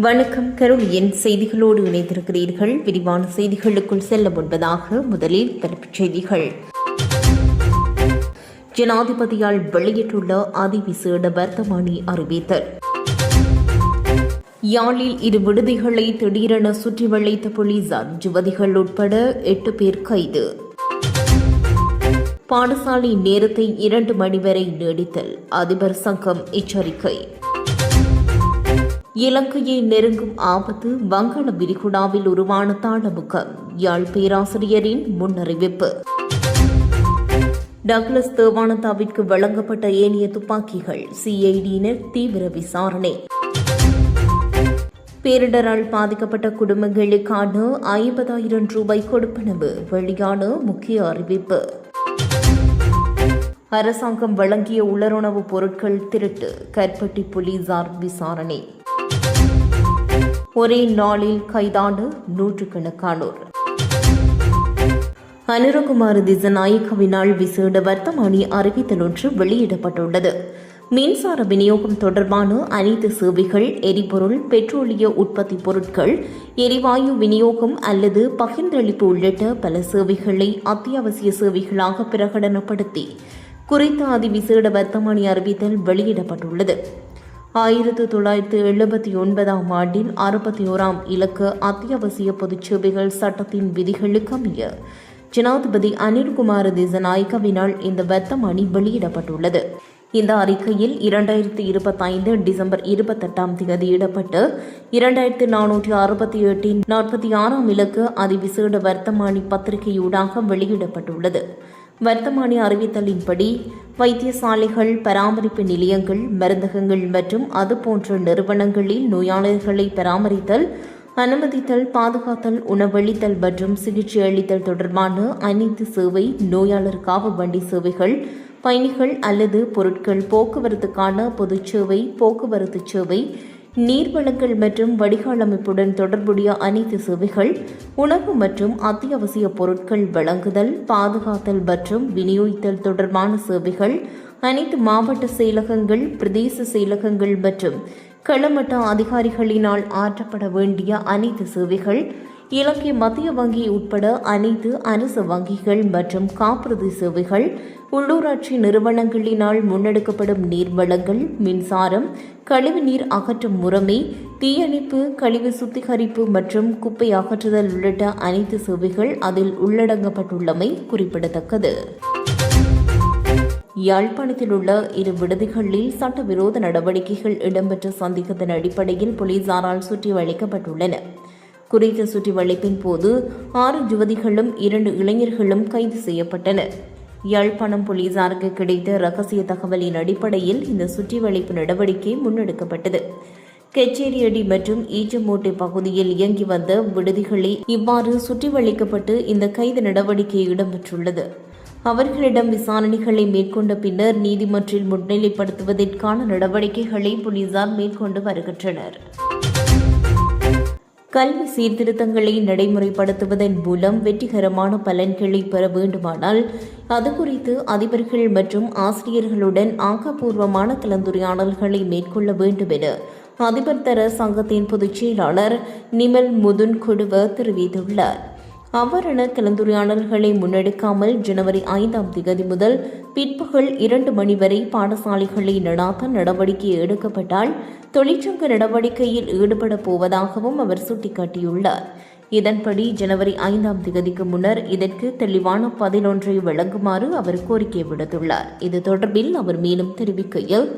வணக்கம். கருளியின் செய்திகளோடு இணைந்திருக்கிறீர்கள். விரிவான செய்திகளுக்குள் செல்ல முன்பதாக முதலில் தலைப்புச் செய்திகள். ஜனாதிபதியால் வெளியிட்டுள்ள அதிவிசேட வர்த்தமானி அறிவித்தல். யாழில் இரு விடுதிகளை திடீரென சுற்றி வளைத்த போலீசார் யுவதிகள் உட்பட எட்டு பேர் கைது. பாடசாலை நேரத்தை இரண்டு மணி வரை நீடித்தல். அதிபர் சங்கம் எச்சரிக்கை. இலங்கையை நெருங்கும் ஆபத்து வங்காள விரிகுடாவில் உருவான தாளமுகம் யாழ் பேராசிரியரின் முன்னறிவிப்பு. டக்ளஸ் தேவானந்தாவிற்கு வழங்கப்பட்ட ஏனைய துப்பாக்கிகள் சிஐடியினர் தீவிர விசாரணை. பேரிடரால் பாதிக்கப்பட்ட குடும்பங்களுக்கான ஐம்பதாயிரம் ரூபாய் கொடுப்பனவு வெளியான முக்கிய அறிவிப்பு. அரசாங்கம் வழங்கிய உலருணவுப் பொருட்கள் திருட்டு கற்பட்டி போலீசார் விசாரணை. ஒரே நாளில் கைதான நூற்றுக்கணக்கானோர். அனுரகுமார் திசநாயகவினால் விசேட வர்த்தமானி அறிவித்தல் ஒன்று வெளியிடப்பட்டுள்ளது. மின்சார விநியோகம் தொடர்பான அனைத்து சேவைகள் எரிபொருள் பெட்ரோலிய உற்பத்தி பொருட்கள் எரிவாயு விநியோகம் அல்லது பகிர்ந்தளிப்பு உள்ளிட்ட பல சேவைகளை அத்தியாவசிய சேவைகளாக பிரகடனப்படுத்தி குறித்த அதிவிசேட வர்த்தமானி அறிவித்தல் வெளியிடப்பட்டுள்ளது. ஆயிரத்து தொள்ளாயிரத்து எழுபத்தி ஒன்பதாம் ஆண்டில் அறுபத்தி ஓராம் இலக்கு அத்தியாவசிய பொதுச் சேவைகள் சட்டத்தின் விதிகளுக்கு அமைய ஜனாதிபதி அனில்குமார் திசநாயக்கவினால் இந்த வர்த்தமானி வெளியிடப்பட்டுள்ளது. இந்த அறிக்கையில் இரண்டாயிரத்தி இருபத்தைந்து டிசம்பர் இருபத்தெட்டாம் தேதியிடப்பட்டு இரண்டாயிரத்தி நானூற்றி அறுபத்தி எட்டின் நாற்பத்தி ஆறாம் இலக்கு அதிவிசேட வர்த்தமானி பத்திரிகையூடாக வெளியிடப்பட்டுள்ளது. வர்த்தமானி அறிவித்தலின்படி வைத்தியசாலைகள் பராமரிப்பு நிலையங்கள் மருந்தகங்கள் மற்றும் அதுபோன்ற நிறுவனங்களில் நோயாளர்களை பராமரித்தல் அனுமதித்தல் பாதுகாத்தல் உணவளித்தல் மற்றும் சிகிச்சை அளித்தல் தொடர்பான அனைத்து சேவை நோயாளர் காவு வண்டி சேவைகள் பயணிகள் அல்லது பொருட்கள் போக்குவரத்துக்கான பொதுச் சேவை போக்குவரத்து சேவை நீர்வளங்கள் மற்றும் வடிகால் அமைப்புடன் தொடர்புடைய அனைத்து சேவைகள் உணவு மற்றும் அத்தியாவசிய பொருட்கள் வழங்குதல் பாதுகாத்தல் மற்றும் விநியோகித்தல் தொடர்பான சேவைகள் அனைத்து மாவட்ட செயலகங்கள் பிரதேச செயலகங்கள் மற்றும் களமட்ட அதிகாரிகளினால் ஆற்றப்பட வேண்டிய அனைத்து சேவைகள் இலங்கை மத்திய வங்கி உட்பட அனைத்து அரசு வங்கிகள் மற்றும் காப்புறுதி சேவைகள் உள்ளூராட்சி நிறுவனங்களினால் முன்னெடுக்கப்படும் நீர்வளங்கள் மின்சாரம் கழிவுநீர் அகற்றும் முறைமை தீயணைப்பு கழிவு சுத்திகரிப்பு மற்றும் குப்பை அகற்றுதல் உள்ளிட்ட அனைத்து சேவைகள் அதில் உள்ளடங்கப்பட்டுள்ளமை குறிப்பிடத்தக்கது. யாழ்ப்பாணத்தில் உள்ள இரு விடுதிகளில் சட்டவிரோத நடவடிக்கைகள் இடம்பெற்ற சந்தேகத்தின் அடிப்படையில் போலீசாரால் சுற்றி வளைக்கப்பட்டுள்ளன. குறித்த சுற்றி வளைப்பின் போது ஆறு யுவதிகளும் இரண்டு இளைஞர்களும் கைது செய்யப்பட்டனர். யாழ்ப்பாணம் போலீசாருக்கு கிடைத்த ரகசிய தகவலின் அடிப்படையில் இந்த சுற்றிவளைப்பு நடவடிக்கை முன்னெடுக்கப்பட்டது. கச்சேரியடி மற்றும் ஈச்சமோட்டை பகுதியில் இயங்கி வந்த விடுதிகளில் இவ்வாறு சுற்றி வளைக்கப்பட்டு இந்த கைது நடவடிக்கை இடம்பெற்றுள்ளது. அவர்களிடம் விசாரணைகளை மேற்கொண்ட பின்னர் நீதிமன்றில் முன்னிலைப்படுத்துவதற்கான நடவடிக்கைகளை போலீசார் மேற்கொண்டு வருகின்றனர். கல்வி சீர்திருத்தங்களை நடைமுறைப்படுத்துவதன் மூலம் வெற்றிகரமான பலன்களை பெற வேண்டுமானால் அது குறித்து அதிபர்கள் மற்றும் ஆசிரியர்களுடன் ஆக்கப்பூர்வமான கலந்துரையாடல்களை மேற்கொள்ள வேண்டும் என அதிபர் தர சங்கத்தின் பொதுச் செயலாளர் நிமல் முதுன் கொடுவ தெரிவித்துள்ளார். அவ்வாறான கலந்துரையாடல்களை முன்னெடுக்காமல் ஜனவரி ஐந்தாம் தேதி முதல் பிற்பகல் இரண்டு மணி வரை பாடசாலைகளை நடாத்த நடவடிக்கை எடுக்கப்பட்டால் தொழிற்சங்க நடவடிக்கையில் ஈடுபட போவதாகவும் அவர் சுட்டிக்காட்டியுள்ளார். இதன்படி ஜனவரி ஐந்தாம் தேதிக்கு முன்னர் இதற்கு தெளிவான பதிலொன்றை வழங்குமாறு அவர் கோரிக்கை விடுத்துள்ளார். இது தொடர்பில் அவர் மேலும் தெரிவிக்கையில்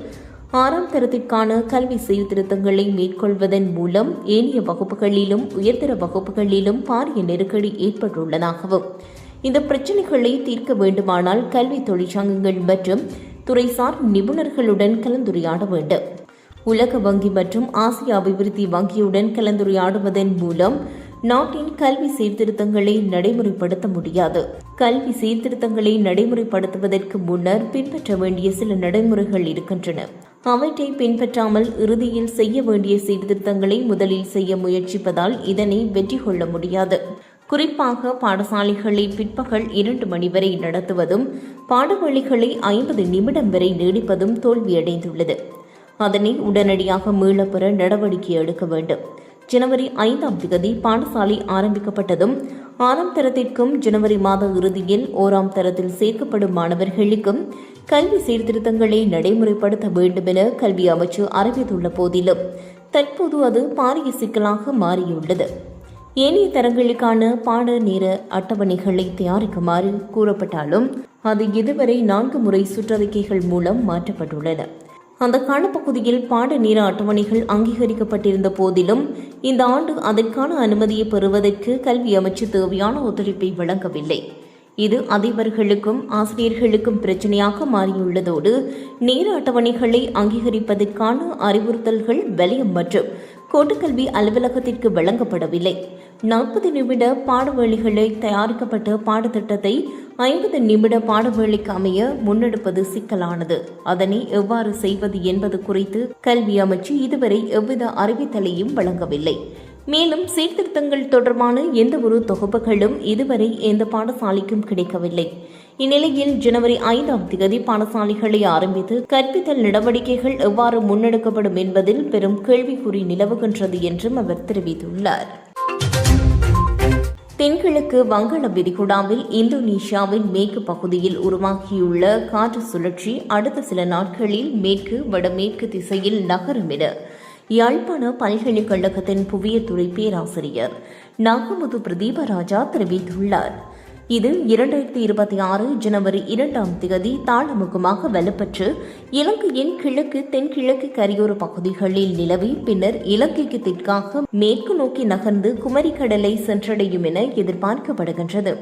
ஆறாம் தரத்திற்கான கல்வி சீர்திருத்தங்களை மேற்கொள்வதன் மூலம் ஏனைய வகுப்புகளிலும் உயர்தர வகுப்புகளிலும் பாரிய நெருக்கடி ஏற்பட்டுள்ளதாகவும் இந்த பிரச்சினைகளை தீர்க்க வேண்டுமானால் கல்வி தொழிற்சங்கங்கள் மற்றும் துறைசார் நிபுணர்களுடன் கலந்துரையாட வேண்டும். உலக வங்கி மற்றும் ஆசிய அபிவிருத்தி வங்கியுடன் கலந்துரையாடுவதன் மூலம் நாட்டின் கல்வி சீர்திருத்தங்களை நடைமுறைப்படுத்த முடியாது. கல்வி சீர்திருத்தங்களை நடைமுறைப்படுத்துவதற்கு முன்னர் பின்பற்ற வேண்டிய சில நடைமுறைகள் இருக்கின்றன. அவற்றை பின்பற்றாமல் இறுதியில் செய்ய வேண்டிய சீர்திருத்தங்களை முதலில் செய்ய முயற்சிப்பதால் இதனை வெற்றி கொள்ள முடியாது. குறிப்பாக பாடசாலைகளை பிற்பகல் இரண்டு மணி வரை நடத்துவதும் பாடவழிகளை ஐம்பது நிமிடம் வரை நீடிப்பதும் தோல்வியடைந்துள்ளது. அதனை உடனடியாக மீளப்பெற நடவடிக்கை எடுக்க வேண்டும். ஜனவரி ஐந்தாம் தேதி பாடசாலை ஆரம்பிக்கப்பட்டதும் ஆறாம் தரத்திற்கும் ஜனவரி மாத இறுதியில் ஓராம் தரத்தில் சேர்க்கப்படும் மாணவர்களுக்கும் கல்வி சீர்திருத்தங்களை நடைமுறைப்படுத்த வேண்டும் என கல்வி அமைச்சு அறிவித்துள்ள போதிலும் தற்போது அது பாரிய சிக்கலாக மாறியுள்ளது. ஏனைய தரங்களுக்கான பாட நேர அட்டவணைகளை தயாரிக்குமாறு கூறப்பட்டாலும் அது இதுவரை நான்கு முறை சுற்றறிக்கைகள் மூலம் மாற்றப்பட்டுள்ளன. அந்த காலப்பகுதியில் பாட நேர அட்டவணைகள் அங்கீகரிக்கப்பட்டிருந்த போதிலும் இந்த ஆண்டு அதற்கான அனுமதியை பெறுவதற்கு கல்வி அமைச்சு தேவையான ஒத்துழைப்பை வழங்கவில்லை. இது அதிபர்களுக்கும் ஆசிரியர்களுக்கும் பிரச்சனையாக மாறியுள்ளதோடு நேர அட்டவணைகளை அங்கீகரிப்பதற்கான அறிவுறுத்தல்கள் வலியம் மற்றும் கூட்டுக்கல்வி அலுவலகத்திற்கு வழங்கப்படவில்லை. நாற்பது நிமிட பாடவேளைகளை தயாரிக்கப்பட்ட பாடத்திட்டத்தை ஐம்பது நிமிட பாடவேளிக்கு அமைய முன்னெடுப்பது சிக்கலானது. அதனை எவ்வாறு செய்வது என்பது குறித்து கல்வி அமைச்சு இதுவரை எவ்வித அறிவித்தலையும் வழங்கவில்லை. மேலும் சீர்திருத்தங்கள் தொடர்பான எந்த ஒரு தொகுப்புகளும் இதுவரை எந்த பாடசாலைக்கும் கிடைக்கவில்லை. இந்நிலையில் ஜனவரி ஐந்தாம் தேதி பாடசாலைகளை ஆரம்பித்து கற்பித்தல் நடவடிக்கைகள் எவ்வாறு முன்னெடுக்கப்படும் என்பதில் பெரும் கேள்விக்குறி நிலவுகின்றது என்றும் அவர் தெரிவித்துள்ளார். தென்கிழக்கு வங்காள விரிகுடாவில் இந்தோனேஷியாவின் மேற்கு பகுதியில் உருவாகியுள்ள காற்று சுழற்சி அடுத்த சில நாட்களில் மேற்கு வடமேற்கு திசையில் நகரும் என யாழ்ப்பாண பல்கலைக்கழகத்தின் புவியத்துறை பேராசிரியர் நாகமுது பிரதீபராஜா தெரிவித்துள்ளார். இது இரண்டாயிரத்தி இருபத்தி ஆறு ஜனவரி இரண்டாம் தேதி தாளமுகமாக வலுப்பெற்று இலங்கையின் கிழக்கு தென்கிழக்கு கரையோர பகுதிகளில் நிலவி பின்னர் இலங்கைக்கு தெற்காக மேற்கு நோக்கி நகர்ந்து குமரிக்கடலை சென்றடையும் என எதிர்பார்க்கப்படுகின்றது.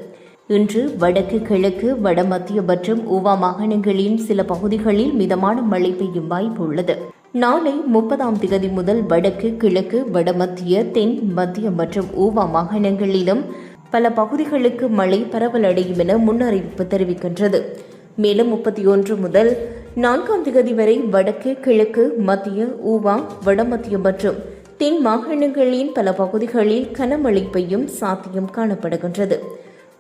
இன்று வடக்கு கிழக்கு வடமத்திய மற்றும் ஊவா மாகாணங்களின் சில பகுதிகளில் மிதமான மழை பெய்யும் வாய்ப்பு உள்ளது. நாளை முப்பதாம் திகதி முதல் வடக்கு கிழக்கு வடமத்திய தென் மத்திய மற்றும் ஊவா மாகாணங்களிலும் பல பகுதிகளுக்கு மழை பரவலடையும் என முன்னறிவிப்பு தெரிவிக்கின்றது. மேலும் முப்பத்தி ஒன்று முதல் நான்காம் திகதி வரை வடக்கு கிழக்கு மத்திய ஊவா வடமத்திய மற்றும் தென் மாகாணங்களின் பல பகுதிகளில் கனமழை பெய்யும் சாத்தியம் காணப்படுகின்றது.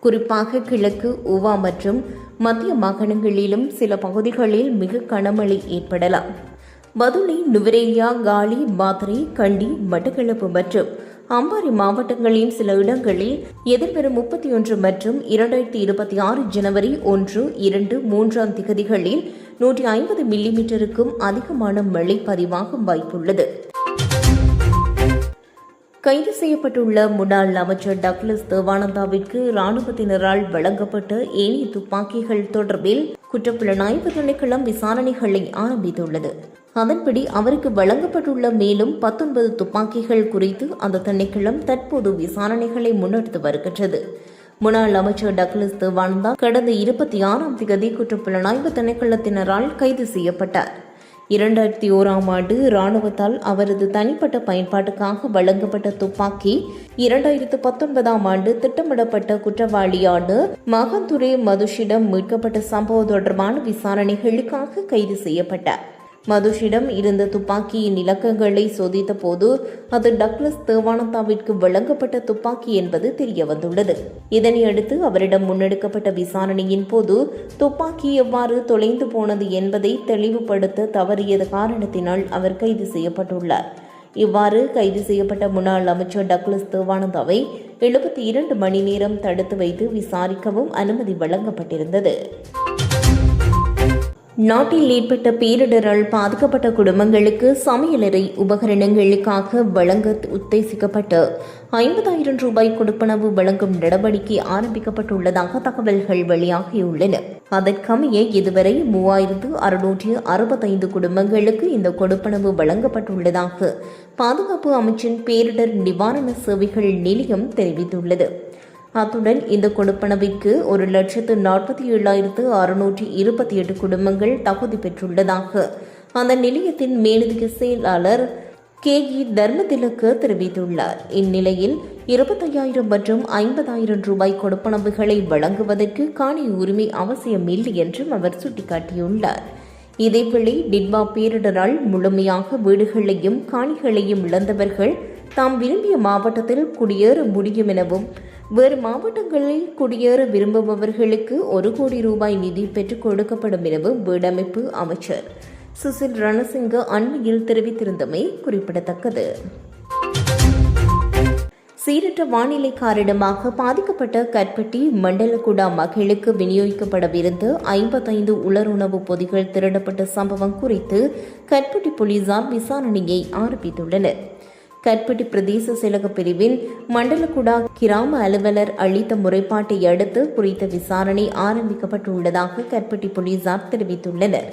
குறிப்பாக கிழக்கு ஊவா மற்றும் மத்திய மாகாணங்களிலும் சில பகுதிகளில் மிக கனமழை ஏற்படலாம். பதுளை நுவரேலியா காலி மாத்திரை கண்டி மட்டக்களப்பு மற்றும் அம்பாரி மாவட்டங்களின் சில இடங்களில் எதிர்வரும் முப்பத்தி ஒன்று மற்றும் இரண்டாயிரத்தி இருபத்தி ஆறு ஜனவரி ஒன்று இரண்டு மூன்றாம் திகதிகளில் நூற்றி ஐம்பது மில்லிமீட்டருக்கும் அதிகமான மழை பதிவாகும் வாய்ப்புள்ளது. கைது செய்யப்பட்டுள்ள முன்னாள் அமைச்சர் டக்ளஸ் தேவானந்தாவிற்கு ராணுவத்தினரால் வழங்கப்பட்ட ஏனைய துப்பாக்கிகள் தொடர்பில் குற்றப்புலனாய்வு திணைக்களம் விசாரணைகளை ஆரம்பித்துள்ளது. அதன்படி அவருக்கு வழங்கப்பட்டுள்ள மேலும் பத்தொன்பது துப்பாக்கிகள் குறித்து அந்த திணைக்களம் தற்போது விசாரணைகளை முன்னெடுத்து வருகின்றது. முன்னாள் அமைச்சர் டக்லஸ் தேவானந்தா கடந்த இருபத்தி ஆறாம் தேதி குற்றப்புலனாய்வு திணைக்களத்தினரால் கைது செய்யப்பட்டார். இரண்டாயிரத்தி ஓராம் ஆண்டு இராணுவத்தால் அவரது தனிப்பட்ட பயன்பாட்டுக்காக வழங்கப்பட்ட துப்பாக்கி இரண்டாயிரத்து பத்தொன்பதாம் ஆண்டு திட்டமிடப்பட்ட குற்றவாளியான மகந்துரே மதுஷிடம் மீட்கப்பட்ட சம்பவம் தொடர்பான விசாரணைகளுக்காக கைது செய்யப்பட்டார். மதுஷிடம் இருந்த துப்பாக்கியின் இலக்கங்களை சோதித்த போது அது டக்ளஸ் தேவானந்தாவிற்கு வழங்கப்பட்ட துப்பாக்கி என்பது தெரியவந்துள்ளது. இதனையடுத்து அவரிடம் முன்னெடுக்கப்பட்ட விசாரணையின் போது துப்பாக்கி எவ்வாறு தொலைந்து போனது என்பதை தெளிவுபடுத்த தவறியது காரணத்தினால் அவர் கைது செய்யப்பட்டுள்ளார். இவ்வாறு கைது செய்யப்பட்ட முன்னாள் அமைச்சர் டக்ளஸ் தேவானந்தாவை எழுபத்தி இரண்டு மணி நேரம் தடுத்து வைத்து விசாரிக்கவும் அனுமதி வழங்கப்பட்டிருந்தது. நாட்டில் ஏற்பட்ட பேரிடரால் பாதிக்கப்பட்ட குடும்பங்களுக்கு சமையலறை உபகரணங்களுக்காக வழங்க உத்தேசிக்கப்பட்ட ஐம்பதாயிரம் ரூபாய் கொடுப்பனவு வழங்கும் நடவடிக்கை ஆரம்பிக்கப்பட்டுள்ளதாக தகவல்கள் வெளியாகியுள்ளன. அதற்கமைய இதுவரை மூவாயிரத்து அறுநூற்று அறுபத்தைந்து குடும்பங்களுக்கு இந்த கொடுப்பனவு வழங்கப்பட்டுள்ளதாக பாதுகாப்பு அமைச்சின் பேரிடர் நிவாரண சேவைகள் நிலையம் தெரிவித்துள்ளது. அத்துடன் இந்த கொடுப்பனவிற்கு ஒரு லட்சத்து நாற்பத்தி ஏழாயிரத்து அறுநூற்றி இருபத்தி எட்டு குடும்பங்கள் தகுதி பெற்றுள்ளதாக அந்த நிலையத்தின் மேலதிக செயலாளர் கே இ தர்மதிலக்கு தெரிவித்துள்ளார். இந்நிலையில் இருபத்தையாயிரம் மற்றும் ஐம்பதாயிரம் ரூபாய் கொடுப்பனவுகளை வழங்குவதற்கு காணி உரிமை அவசியம் இல்லை என்றும் அவர் சுட்டிக்காட்டியுள்ளார். இதேவேளை டிட்வா பேரிடரால் முழுமையாக வீடுகளையும் காணிகளையும் இழந்தவர்கள் தாம் விரும்பிய மாவட்டத்தில் குடியேற முடியும் எனவும் வேறு மாவட்டங்களில் குடியேற விரும்புபவர்களுக்கு ஒரு கோடி ரூபாய் நிதி பெற்றுக் கொடுக்கப்படும் எனவும் வீடமைப்பு அமைச்சர் சுசில் ரணசிங்க அண்மையில் தெரிவித்திருந்தமை குறிப்பிடத்தக்கது. சீரற்ற வானிலை காரணமாக பாதிக்கப்பட்ட கற்பட்டி மண்டலகுடா மகளுக்கு விநியோகிக்கப்படவிருந்த ஐம்பத்தைந்து உலருணவு பொதிகள் திருடப்பட்ட சம்பவம் குறித்து கற்பட்டி போலீசார் விசாரணையை ஆரம்பித்துள்ளனர். கற்பட்டி பிரதேச செயலக பிரிவின் மண்டலகுடா கிராம அலுவலர் அளித்த முறைப்பாட்டை அடுத்து குறித்த விசாரணை ஆரம்பிக்கப்பட்டுள்ளதாக கற்பட்டி போலீசார் தெரிவித்துள்ளனர்.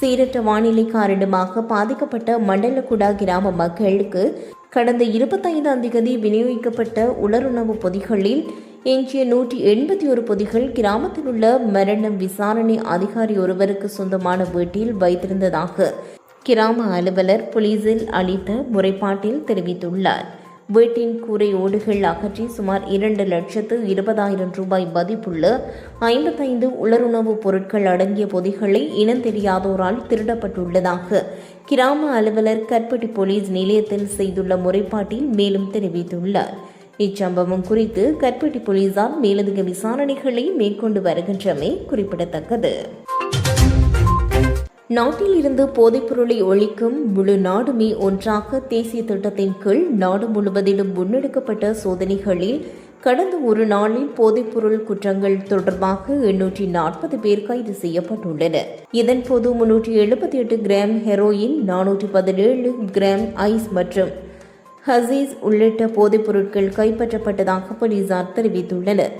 சீரற்ற வானிலை காரணமாக பாதிக்கப்பட்ட மண்டலகுடா கிராம மக்களுக்கு கடந்த இருபத்தைந்தாம் தேதி விநியோகிக்கப்பட்ட உலருணவு பொதிகளில் எஞ்சிய நூற்றி எண்பத்தி ஒரு பொதிகள் கிராமத்தில் உள்ள மரண விசாரணை அதிகாரி ஒருவருக்கு சொந்தமான வீட்டில் வைத்திருந்ததாக கிராம அலுவலர் போலீசில் அளித்த முறைப்பாட்டில் தெரிவித்துள்ளார். வீட்டின் கூரை ஓடுகள் அகற்றி சுமார் இரண்டு லட்சத்து இருபதாயிரம் ரூபாய் மதிப்புள்ள ஐம்பத்தைந்து உலருணவுப் பொருட்கள் அடங்கிய பொதிகளை இனந்தெரியாதோரால் திருடப்பட்டுள்ளதாக கிராம அலுவலர் கற்பட்டி போலீஸ் நிலையத்தில் செய்துள்ள முறைப்பாட்டில் மேலும் தெரிவித்துள்ளார். இச்சம்பவம் குறித்து கற்பட்டி போலீசார் மேலதிக விசாரணைகளை மேற்கொண்டு வருகின்றமை குறிப்பிடத்தக்கது. நாட்டில் இருந்து போதைப்பொருளை ஒழிக்கும் முழு நாடுமே ஒன்றாக தேசிய திட்டத்தின் கீழ் நாடு முழுவதிலும் முன்னெடுக்கப்பட்ட சோதனைகளில் கடந்த ஒரு நாளில் போதைப்பொருள் குற்றங்கள் தொடர்பாக எண்ணூற்றி நாற்பது பேர் கைது செய்யப்பட்டுள்ளனர். இதன்போது முன்னூற்றி எழுபத்தி எட்டு கிராம் ஹெரோயின் நானூற்றி பதினேழு கிராம் ஐஸ் மற்றும் ஹசீஸ் உள்ளிட்ட போதைப் பொருட்கள் கைப்பற்றப்பட்டதாக போலீசார் தெரிவித்துள்ளனர்.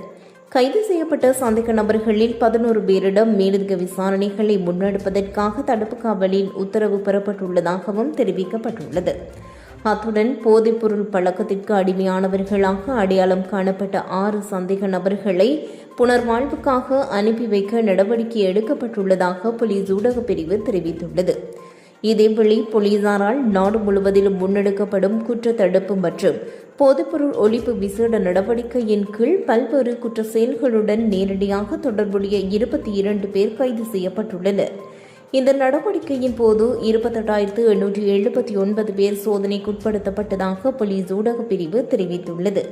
கைது செய்யப்பட்ட சந்தேக நபர்களில் பதினோரு பேரிடம் மேலதிக விசாரணைகளை முன்னெடுப்பதற்காக தடுப்பு காவலில் உத்தரவு பெறப்பட்டுள்ளதாகவும் தெரிவிக்கப்பட்டுள்ளது. அத்துடன் போதைப்பொருள் பழக்கத்திற்கு அடிமையானவர்களாக அடையாளம் காணப்பட்ட ஆறு சந்தேக நபர்களை புனர்வாழ்வுக்காக அனுப்பி வைக்க நடவடிக்கை எடுக்கப்பட்டுள்ளதாக போலீஸ் ஊடகப் பிரிவு தெரிவித்துள்ளது. இதேவேளை போலீசாரால் நாடு முழுவதிலும் முன்னெடுக்கப்படும் குற்றத்தடுப்பு மற்றும் பொதுப்பொருள் ஒழிப்பு விசேட நடவடிக்கையின் கீழ் பல்வேறு குற்ற செயல்களுடன் நேரடியாக தொடர்புடைய இருபத்தி இரண்டு பேர் கைது செய்யப்பட்டுள்ளனர். இந்த நடவடிக்கையின் போது இருபத்தெட்டாயிரத்து எண்ணூற்றி எழுபத்தி ஒன்பது பேர் சோதனைக்குட்படுத்தப்பட்டதாக போலீஸ் ஊடகப் பிரிவு தெரிவித்துள்ளது.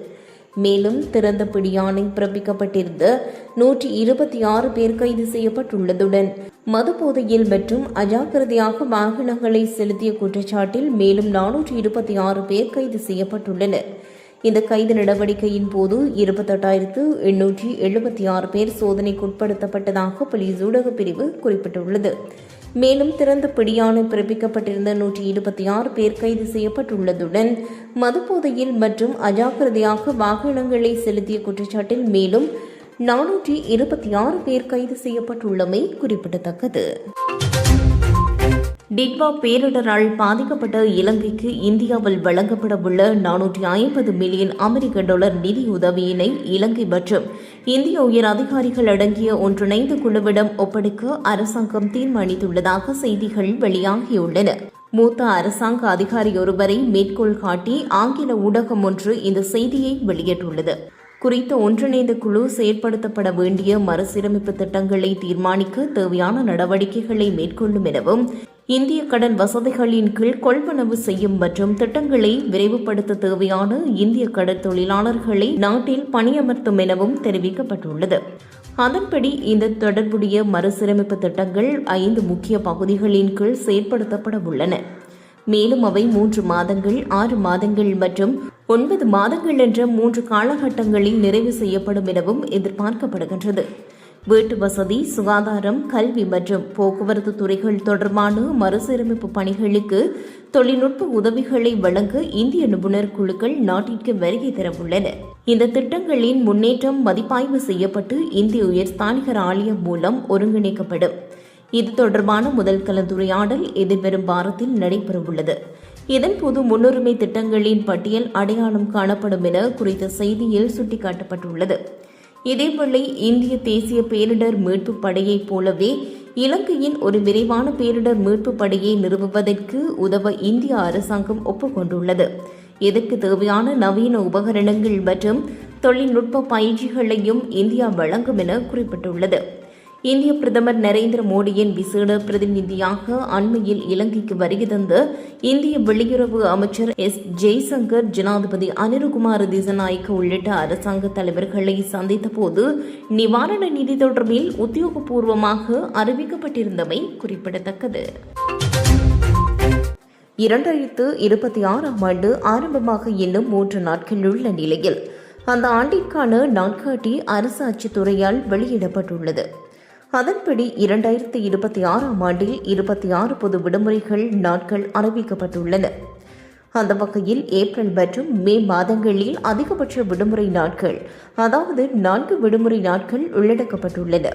மேலும் திறந்த பிடியாணை பிறப்பிக்கப்பட்டிருந்த நூற்றி இருபத்தி ஆறு பேர் கைது செய்யப்பட்டுள்ளதுடன் மது போதையில் மற்றும் அஜாக்கிரதையாக வாகனங்களை செலுத்திய குற்றச்சாட்டில் மேலும் நானூற்றி இருபத்தி ஆறு பேர் கைது செய்யப்பட்டுள்ளனர். இந்த கைது நடவடிக்கையின் போது இருபத்தெட்டாயிரத்து எண்ணூற்றி எழுபத்தி ஆறு பேர் சோதனைக்குட்படுத்தப்பட்டதாக போலீஸ் ஊடகப் பிரிவு குறிப்பிட்டுள்ளது. மேலும் திறந்த பிடியான பிறப்பிக்கப்பட்டிருந்த நூற்றி இருபத்தி ஆறு பேர் கைது செய்யப்பட்டுள்ளதுடன் மதுபோதையில் மற்றும் அஜாக்கிரதையாக வாகனங்களை செலுத்திய குற்றச்சாட்டில் மேலும் நானூற்றி இருபத்தி ஆறு பேர் கைது செய்யப்பட்டுள்ளமை குறிப்பிடத்தக்கது. டிட்வா பேரிடரால் பாதிக்கப்பட்ட இலங்கைக்கு இந்தியாவில் வழங்கப்படவுள்ள நானூற்றி ஐம்பது மில்லியன் அமெரிக்க டாலர் நிதி உதவியினை இலங்கை மற்றும் இந்திய உயர் அதிகாரிகள் அடங்கிய ஒன்றிணைந்த குழுவிடம் ஒப்படைக்க அரசாங்கம் தீர்மானித்துள்ளதாக செய்திகள் வெளியாகியுள்ளன. மூத்த அரசாங்க அதிகாரியொருவரை மேற்கோள் காட்டி ஆங்கில ஊடகம் ஒன்று இந்த செய்தியை வெளியிட்டுள்ளது. குறித்த ஒன்றிணைந்த குழு செயற்படுத்தப்பட வேண்டிய மறுசீரமைப்பு திட்டங்களை தீர்மானிக்க தேவையான நடவடிக்கைகளை மேற்கொள்ளும் எனவும் இந்திய கடன் வசதிகளின் கீழ் கொள்வனவு செய்யும் மற்றும் திட்டங்களை விரைவுபடுத்த தேவையான இந்திய கடன் தொழிலாளர்களை நாட்டில் பணியமர்த்தும் எனவும் தெரிவிக்கப்பட்டுள்ளது. அதன்படி இந்த தொடர்புடைய மறுசீரமைப்பு திட்டங்கள் ஐந்து முக்கிய பகுதிகளின் கீழ் செயற்படுத்தப்பட உள்ளன. மேலும் அவை மூன்று மாதங்கள் ஆறு மாதங்கள் மற்றும் ஒன்பது மாதங்கள் என்ற மூன்று காலகட்டங்களில் நிறைவு செய்யப்படும் எனவும் எதிர்பார்க்கப்படுகின்றது. வீட்டு வசதி சுகாதாரம் கல்வி மற்றும் போக்குவரத்து துறைகள் தொடர்பான மறுசீரமைப்பு பணிகளுக்கு தொழில்நுட்ப உதவிகளை வழங்க இந்திய நிபுணர் குழுக்கள் நாட்டிற்கு வருகை தரவுள்ளன. இந்த திட்டங்களின் முன்னேற்றம் மதிப்பாய்வு செய்யப்பட்டு இந்திய உயர்ஸ்தானிகர் ஆலயம் மூலம் ஒருங்கிணைக்கப்படும். இது தொடர்பான முதல் கலந்துரையாடல் எதிர்வரும் வாரத்தில் நடைபெறவுள்ளது. இதன்போது முன்னுரிமை திட்டங்களின் பட்டியல் அடையாளம் காணப்படும் என குறித்த செய்தியில் சுட்டிக்காட்டப்பட்டுள்ளது. இதேவேளை இந்திய தேசிய பேரிடர் மீட்பு படையைப் போலவே இலங்கையின் ஒரு விரைவான பேரிடர் மீட்பு படையை நிறுவுவதற்கு உதவ இந்திய அரசாங்கம் ஒப்புக்கொண்டுள்ளது. இதற்கு தேவையான நவீன உபகரணங்கள் மற்றும் தொழில்நுட்ப பயிற்சிகளையும் இந்தியா வழங்கும் என குறிப்பிட்டுள்ளது. இந்திய பிரதமர் நரேந்திர மோடியின் விசேட பிரதிநிதியாக அண்மையில் இலங்கைக்கு வருகை தந்த இந்திய வெளியுறவு அமைச்சர் எஸ் ஜெய்சங்கர் ஜனாதிபதி அனிருகுமார் திசநாயக்க உள்ளிட்ட அரசாங்க தலைவர்களை சந்தித்த போது நிவாரண நிதி தொடர்பில் உத்தியோகபூர்வமாக அறிவிக்கப்பட்டிருந்தமை குறிப்பிடத்தக்கது. இரண்டாயிரத்து இருபத்தி ஆறாம் ஆண்டு ஆரம்பமாக இன்னும் மூன்று நாட்கள் உள்ள நிலையில் அந்த ஆண்டிற்கான நாட்காட்டி அரசு அச்சுத்துறையால் வெளியிடப்பட்டுள்ளது. அதன்படி இரண்டாயிரத்தி இருபத்தி ஆறாம் ஆண்டில் இருபத்தி ஆறு பொது விடுமுறைகள் நாட்கள் அறிவிக்கப்பட்டுள்ளன. அந்த வகையில் ஏப்ரல் மற்றும் மே மாதங்களில் அதிகபட்ச விடுமுறை நாட்கள் அதாவது நான்கு விடுமுறை நாட்கள் உள்ளடக்கப்பட்டுள்ளன.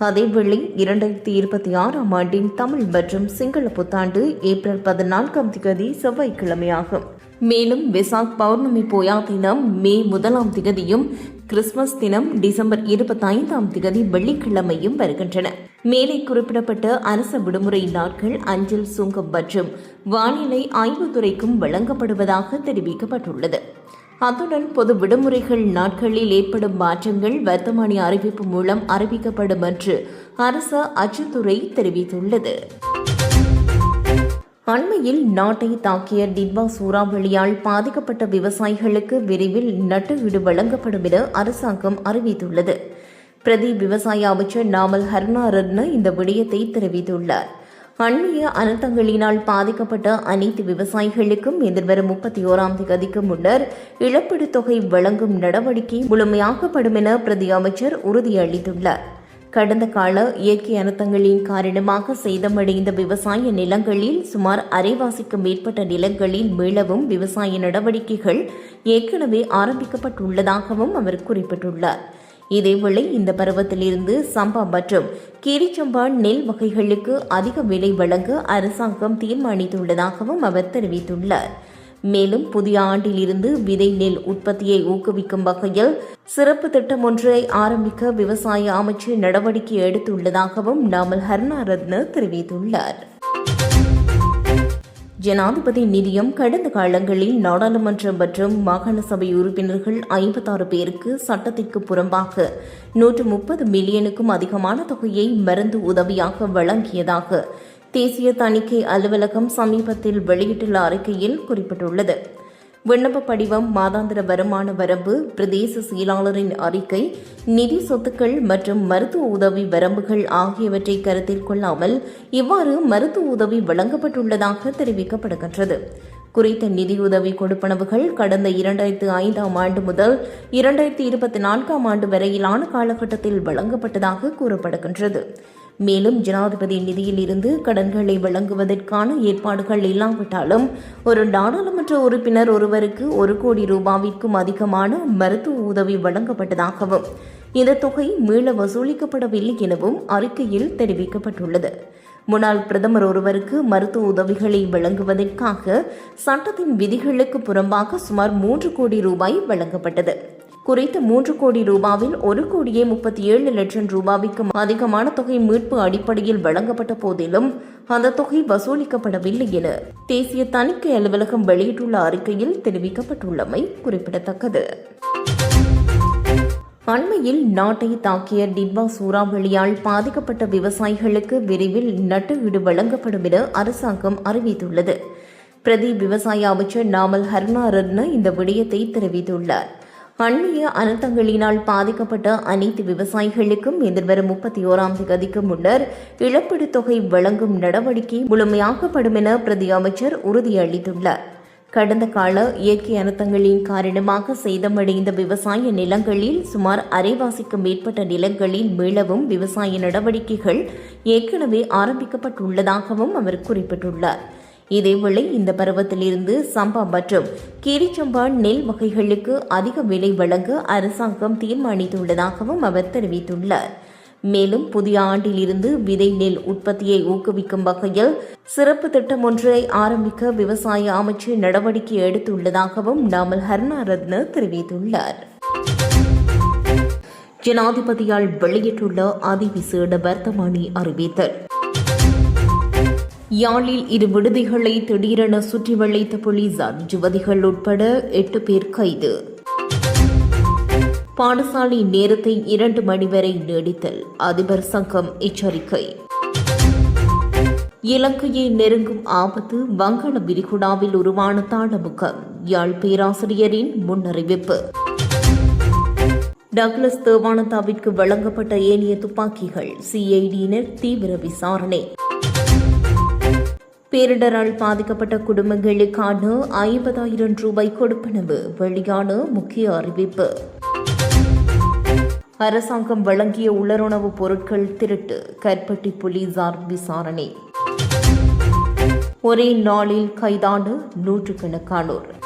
அதேவேளை இரண்டாயிரத்தி இருபத்தி ஆறாம் ஆண்டின் தமிழ் மற்றும் சிங்கள புத்தாண்டு ஏப்ரல் பதினான்காம் திகதி செவ்வாய்க்கிழமையாகும். மேலும் விசாக் பௌர்ணமி போயா தினம் மே முதலாம் திகதியும் கிறிஸ்துமஸ் தினம் டிசம்பர் இருபத்தைந்தாம் தேதி வெள்ளிக்கிழமையும் வருகின்றன. மேலே குறிப்பிடப்பட்ட அரசு விடுமுறை நாட்கள் அஞ்சல் சுங்கம் மற்றும் வானிலை ஆய்வுத்துறைக்கும் வழங்கப்படுவதாக தெரிவிக்கப்பட்டுள்ளது. அத்துடன் பொது விடுமுறைகள் நாட்களில் ஏற்படும் மாற்றங்கள் வர்த்தமானி அறிவிப்பு மூலம் அறிவிக்கப்படும் என்று அரசு அச்சுத்துறை தெரிவித்துள்ளது. அண்மையில் நாட்டை தாக்கிய டிட்வா சூறாவளியால் பாதிக்கப்பட்ட விவசாயிகளுக்கு விரைவில் நட்டுவீடு வழங்கப்படும் என அரசாங்கம் அறிவித்துள்ளது. பிரதி விவசாய அமைச்சர் நாமல் ஹர்னாரத்ன இந்த விடயத்தை தெரிவித்துள்ளார். அண்மைய அனர்த்தங்களினால் பாதிக்கப்பட்ட அனைத்து விவசாயிகளுக்கும் எதிர்வரும் முப்பத்தி ஓராம் தேதிக்கு முன்னர் இழப்பீடு தொகை வழங்கும் நடவடிக்கை முழுமையாக்கப்படும் என பிரதி அமைச்சர் உறுதியளித்துள்ளார். கடந்த கால இயற்கை அனர்த்தங்களின் காரணமாக சேதமடைந்த விவசாய நிலங்களில் சுமார் அரைவாசிக்கு மேற்பட்ட நிலங்களில் மீளவும் விவசாய நடவடிக்கைகள் ஏற்கனவே ஆரம்பிக்கப்பட்டுள்ளதாகவும் அவர் குறிப்பிட்டுள்ளார். இதேவேளை இந்த பருவத்திலிருந்து சம்பா மற்றும் கீரிச்சம்பா நெல் வகைகளுக்கு அதிக விலை வழங்க அரசாங்கம் தீர்மானித்துள்ளதாகவும் அவர் தெரிவித்துள்ளார். மேலும் புதிய ஆண்டிலிருந்து விதை நெல் உற்பத்தியை ஊக்குவிக்கும் வகையில் சிறப்பு திட்டம் ஒன்றை ஆரம்பிக்க விவசாய அமைச்சு நடவடிக்கை எடுத்துள்ளதாகவும் நாமல் ஹர்னாரத்ன தெரிவித்துள்ளார். ஜனாதிபதி நிதியம் கடந்த காலங்களில் நாடாளுமன்றம் மற்றும் மாகாண சபை உறுப்பினர்கள் ஐம்பத்தாறு பேருக்கு சட்டத்திற்கு புறம்பாக நூற்று முப்பது மில்லியனுக்கும் அதிகமான தொகையை மருந்து உதவியாக வழங்கியதாக தேசிய தணிக்கை அலுவலகம் சமீபத்தில் வெளியிட்டுள்ள அறிக்கையில் குறிப்பிட்டுள்ளது. விண்ணப்ப படிவம் மாதாந்திர வருமான வரம்பு பிரதேச செயலாளரின் அறிக்கை நிதி சொத்துக்கள் மற்றும் மருத்துவ உதவி வரம்புகள் ஆகியவற்றை கருத்தில் கொள்ளாமல் இவ்வாறு மருத்துவ உதவி வழங்கப்பட்டுள்ளதாக தெரிவிக்கப்படுகின்றது. குறித்த நிதியுதவி கொடுப்பனவுகள் கடந்த இரண்டாயிரத்து ஐந்தாம் ஆண்டு முதல் இரண்டாயிரத்தி இருபத்தி நான்காம் ஆண்டு வரையிலான காலகட்டத்தில் வழங்கப்பட்டதாக கூறப்படுகின்றது. மேலும் ஜனாதிபதி நிதியில் இருந்து கடன்களை வழங்குவதற்கான ஏற்பாடுகள் இல்லாவிட்டாலும் ஒரு நாடாளுமன்ற உறுப்பினர் ஒருவருக்கு ஒரு கோடி ரூபாவிற்கும் அதிகமான மருத்துவ உதவி வழங்கப்பட்டதாகவும் இந்த தொகை மீள வசூலிக்கப்படவில்லை எனவும் அறிக்கையில் தெரிவிக்கப்பட்டுள்ளது. முன்னாள் பிரதமர் ஒருவருக்கு மருத்துவ உதவிகளை வழங்குவதற்காக சட்டத்தின் விதிகளுக்கு புறம்பாக சுமார் மூன்று கோடி ரூபாய் வழங்கப்பட்டது. குறித்த மூன்று கோடி ரூபாவில் ஒரு கோடியே முப்பத்தி ஏழு லட்சம் ரூபாய்க்கும் அதிகமான தொகை மீட்பு அடிப்படையில் வழங்கப்பட்ட போதிலும் அந்த தொகை வசூலிக்கப்படவில்லை என தேசிய தணிக்கை அலுவலகம் வெளியிட்டுள்ள அறிக்கையில் தெரிவிக்கப்பட்டுள்ளமை குறிப்பிடத்தக்கது. அண்மையில் நாட்டை தாக்கிய டிட்வா சூறாவளியால் பாதிக்கப்பட்ட விவசாயிகளுக்கு விரைவில் நட்டுவீடு வழங்கப்படும் என அரசாங்கம் அறிவித்துள்ளது. பிரதி விவசாய அமைச்சர் நாமல் ஹர்னாரத்ன இந்த விடயத்தை தெரிவித்துள்ளார். அண்மைய அனர்த்தங்களினால் பாதிக்கப்பட்ட அனைத்து விவசாயிகளுக்கும் எதிர்வரும் முப்பத்தி ஓராம் தேதிக்கு முன்னர் இழப்பீடு தொகை வழங்கும் நடவடிக்கை முழுமையாக்கப்படும் என பிரதி அமைச்சர் உறுதியளித்துள்ளார். கடந்த கால இயற்கை அனர்த்தங்களின் காரணமாக சேதமடைந்த விவசாய நிலங்களில் சுமார் அரைவாசிக்கு மேற்பட்ட நிலங்களில் மீளவும் விவசாய நடவடிக்கைகள் ஏற்கனவே ஆரம்பிக்கப்பட்டுள்ளதாகவும் அவர் குறிப்பிட்டுள்ளார். இதேவேளை இந்த பருவத்திலிருந்து சம்பா மற்றும் கீரிச்சம்பா நெல் வகைகளுக்கு அதிக விலை வழங்க அரசாங்கம் தீர்மானித்துள்ளதாகவும் அவர் தெரிவித்துள்ளார். மேலும் புதிய ஆண்டிலிருந்து விதை நெல் உற்பத்தியை ஊக்குவிக்கும் வகையில் சிறப்பு திட்டம் ஒன்றை ஆரம்பிக்க விவசாய அமைச்சு நடவடிக்கை எடுத்துள்ளதாகவும் நாமல் ஹர்னாரத்ன தெரிவித்துள்ளார். ஜனாதிபதியால் வெளியிட்டுள்ள அதிவிசேட வர்த்தமானி அறிவித்தல். யாழில் இரு விடுதிகளை திடீரென சுற்றி வளைத்த போலீசார் யுவதிகள் உட்பட எட்டு பேர் கைது. பாடசாலை நேரத்தை இரண்டு மணி வரை நீடித்தல் அதிபர் சங்கம் எச்சரிக்கை. இலங்கையை நெருங்கும் ஆபத்து வங்காள விரிகுடாவில் உருவான தாளமுகம் யாழ் பேராசிரியரின் முன்னறிவிப்பு. டக்ளஸ் தேவானந்தாவிற்கு வழங்கப்பட்ட ஏனைய துப்பாக்கிகள் சிஐடியினர் தீவிர விசாரணை. பேரிடரால் பாதிக்கப்பட்ட குடும்பங்களுக்கான ஐம்பதாயிரம் ரூபாய் கொடுப்பனவு வெளியான முக்கிய அறிவிப்பு. அரசாங்கம் வழங்கிய உலருணவுப் பொருட்கள் திருட்டு கற்பட்டி போலீசார் விசாரணை. ஒரே நாளில் கைதான நூற்றுக்கணக்கானோர்.